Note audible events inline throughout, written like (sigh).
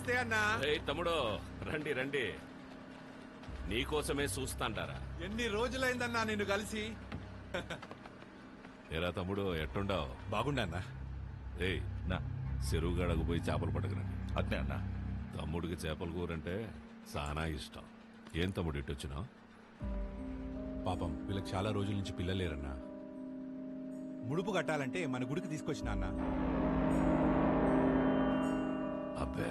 నమస్తే అన్నా. ఏయ్ తమ్ముడు రండి రండి. నీకోసమే చూస్తాంటారా? ఎన్ని రోజులైందన్నా నిన్ను కలిసి? ఏరా తమ్ముడు ఎట్టుండావు? బాగుండన్నా ఏయ్ నా చెరువు గడకు పోయి చేపలు పట్టకరండి. అట్నే అన్నా. తమ్ముడికి చేపల కూరంటే చాలా ఇష్టం. ఏం తమ్ముడు ఇటు వచ్చినావు? పాపం వీళ్ళకి చాలా రోజుల నుంచి పిల్లలేరన్నా ముడుపు కట్టాలంటే మన గుడికి తీసుకొచ్చిన అన్న. అబ్బే.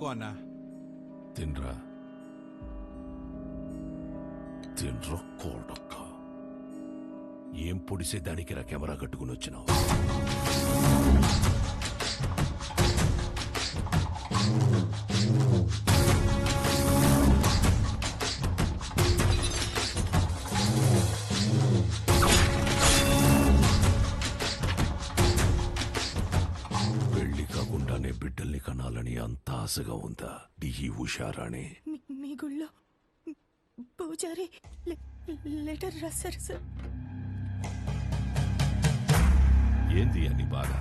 ఊరుకో అన్నా. తినరా. తినరా కోడక్క. ఏం పొడిసే దానికి రా కెమెరా కట్టుకుని వచ్చినావు? ఆశగా ఉందా డిహి ఉషారాణి మీ- గుళ్ళో. పూజారి లెటర్ రాశారు సార్. ఏంది అని బాధ?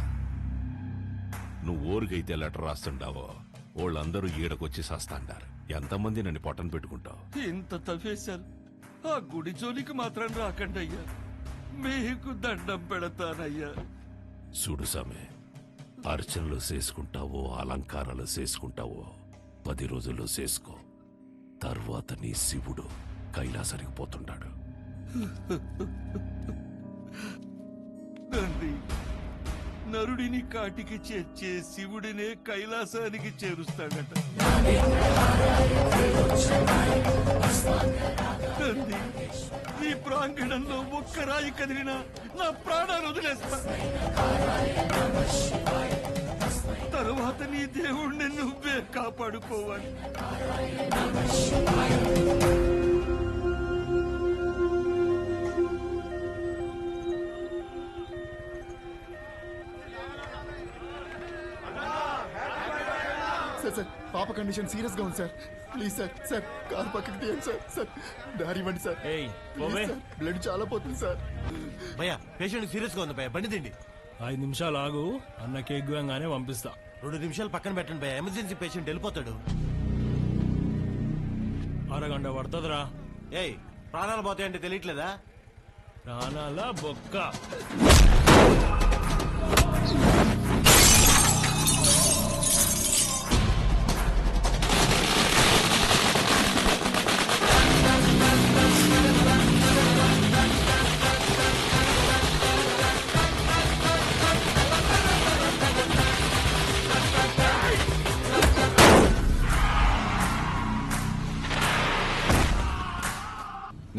నువ్వు ఊరికైతే లెటర్ రాస్తుండావో వాళ్ళందరూ ఈడకొచ్చి సస్తాండారు. ఎంతమంది నన్ను పొట్టను పెట్టుకుంటావు? ఇంత తవ్వేశారు. ఆ గుడి జోలికి మాత్రం రాకండి అయ్యా మీకు దండం పెడతానయ్యా. చూడు సమే అర్చనలు చేసుకుంటావో అలంకారాలు చేసుకుంటావో పది రోజుల్లో చేసుకో తర్వాత నీ శివుడు కైలాసరికి పోతుంటాడు. నరుడిని కాటికి చేర్చే శివుడినే కైలాసానికి చేరుస్తాడట. తండ్రి ఈ ప్రాంగణంలో ఒక్క రాయి కదిలినా నా ప్రాణాలు వదిలేస్తా. తరువాత నీ దేవుణ్ణి నువ్వే కాపాడుకోవాలి. పాప కండిషన్ సీరియస్గా ఉంది sir please sir sir car పక్కకి తీయండి సార్ సార్ దారి ఇవ్వండి సార్ ప్లీజ్ సార్ బ్లడ్ చాలా పోతుంది సార్ భయ్యా పేషెంట్ సీరియస్గా ఉంది భయ్యా. బండి తిండి ఐదు నిమిషాలు ఆగు. అన్న కేక్ వేయంగానే పంపిస్తా. రెండు నిమిషాలు పక్కన పెట్టండి భయ్యా. ఎమర్జెన్సీ పేషెంట్ వెళ్ళిపోతాడు. అరగంట పడుతుందిరా. ఏయ్ ప్రాణాలు పోతాయంటే తెలియట్లేదా? ప్రాణాల బొక్క.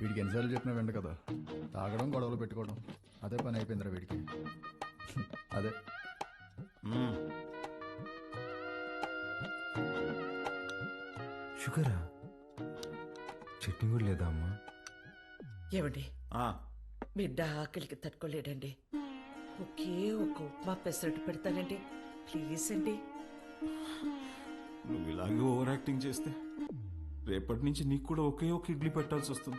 వీడికి ఎన్నిసార్లు చెప్పినా వెంట కదా. తాగడం గొడవలు పెట్టుకోవడం. అదే పని అయిపోయిందిరా వీడికి. (laughs) అదే. షుగరా? చట్నీ కూడా లేదా అమ్మా? ఏమండి? ఆ, బిడ్డ ఆకలికి తట్టుకోలేడండి. ఒకే ఒక ఉప్మా పెసరట్టు పెడతానండి. ప్లీజ్ అండి. నువ్వు ఇలాగే ఓవర్ యాక్టింగ్ చేస్తే రేపటి నుంచి నీకు కూడా ఒకే ఒక ఇడ్లీ పెట్టాల్సి వస్తుంది.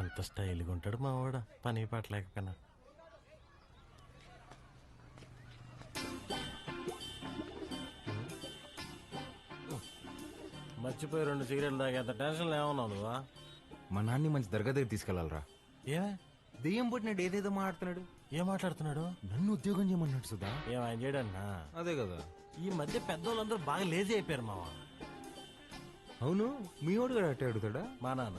ఎంత స్టైల్గా ఉంటాడు మా వాడు పని పట్టలేకపోయినా. మర్చిపోయి రెండు సిగరెట్లు తాగేంత టెన్షన్ ఏమన్నావు నువ్వా? మా నాన్ని మంచి దర్గా దగ్గర తీసుకెళ్ళాలరా ఏమే దెయ్యం పుట్టినాడు ఏదేదో మాట్లాడుతున్నాడు. ఏం మాట్లాడుతున్నాడు? నన్ను ఉద్యోగం చేయమన్నాడు సుధా. ఏం ఆయన చేయడన్నా అదే కదా. ఈ మధ్య పెద్దోళ్ళందరూ బాగా లేజీ అయిపోయారు మావా. అవును మీ వాడు కూడా అట్టే అడుగుతాడా? మా నాన్న.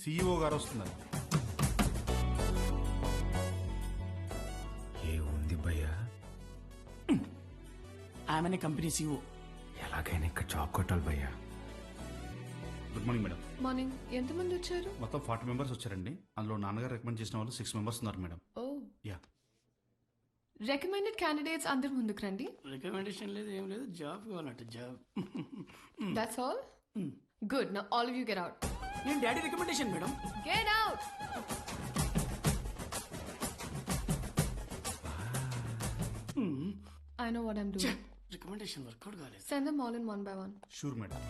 సీఈఓ గారు వస్తున్నారు. ఏ ఉంది భయ్యా? ఆమెనే కంపెనీ సీఓ ఎలాగైనా ఇక్కడ జాబ్ కొట్టాలి భయ్యా. గుడ్ మార్నింగ్ మేడం మార్నింగ్ ఎంతమంది వచ్చారు? మొత్తం ఫార్టీ మెంబర్స్ వచ్చారండి. అందులో నాన్నగారు రికమెండ్ చేసిన వాళ్ళు సిక్స్ మెంబర్స్ ఉన్నారు మేడం ఓ. యా రికమెండెడ్ క్యాండిడేట్స్ అందరు ముందుకు రండి. రికమెండేషన్ లేదు ఏం లేదు. జాబ్ కావాలంట జాబ్ దట్స్ ఆల్ గుడ్ నా ఆల్ యూ గెట్ అవుట్ నేను daddy recommendation madam. Get out I know what I'm doing recommendation work out కాలేదు. Send them all in one by one sure madam